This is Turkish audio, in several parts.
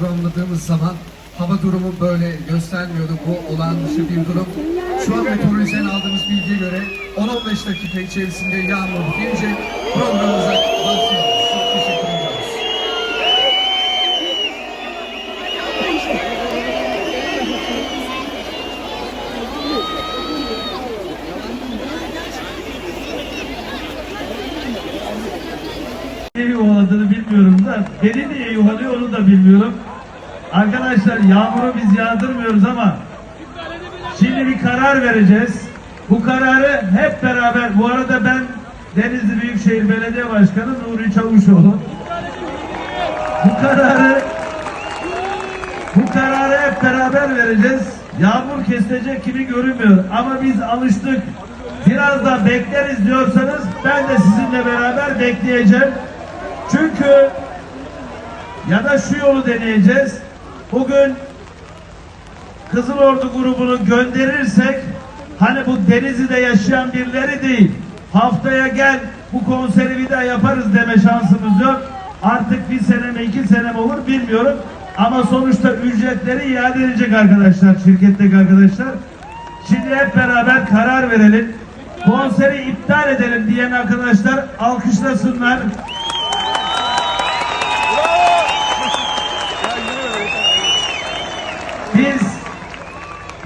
programladığımız zaman hava durumu böyle göstermiyordu. Bu olağan dışı bir durum. Şu an meteorolojiden aldığımız bilgiye göre 10-15 dakika içerisinde yağmur gelecek. Programımıza başlıyoruz. Çok teşekkür ediyoruz. Yuvaladığını bilmiyorum da beni niye yuvalıyor onu da bilmiyorum. Arkadaşlar yağmuru biz yağdırmıyoruz ama şimdi bir karar vereceğiz. Bu kararı hep beraber, bu arada ben Denizli Büyükşehir Belediye Başkanı Nuri Çavuşoğlu. Bu kararı bu kararı hep beraber vereceğiz. Yağmur kesilecek gibi görünmüyor ama biz alıştık. Biraz da bekleriz diyorsanız ben de sizinle beraber bekleyeceğim. Çünkü ya da şu yolu deneyeceğiz. Bugün Kızıl Ordu grubunu gönderirsek hani bu Denizli'de yaşayan birileri değil. Haftaya gel bu konseri bir daha yaparız deme şansımız yok. Artık bir sene mi iki sene mi olur bilmiyorum. Ama sonuçta ücretleri iade edecek arkadaşlar, şirketteki arkadaşlar. Şimdi hep beraber karar verelim. Konseri iptal edelim diyen arkadaşlar alkışlasınlar. Biz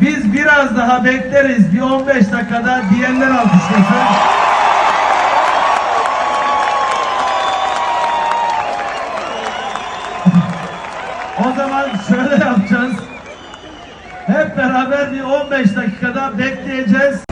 biz biraz daha bekleriz. Bir 15 dakikada diyenler alkışlasın. O zaman şöyle yapacağız. Hep beraber bir 15 dakikada bekleyeceğiz.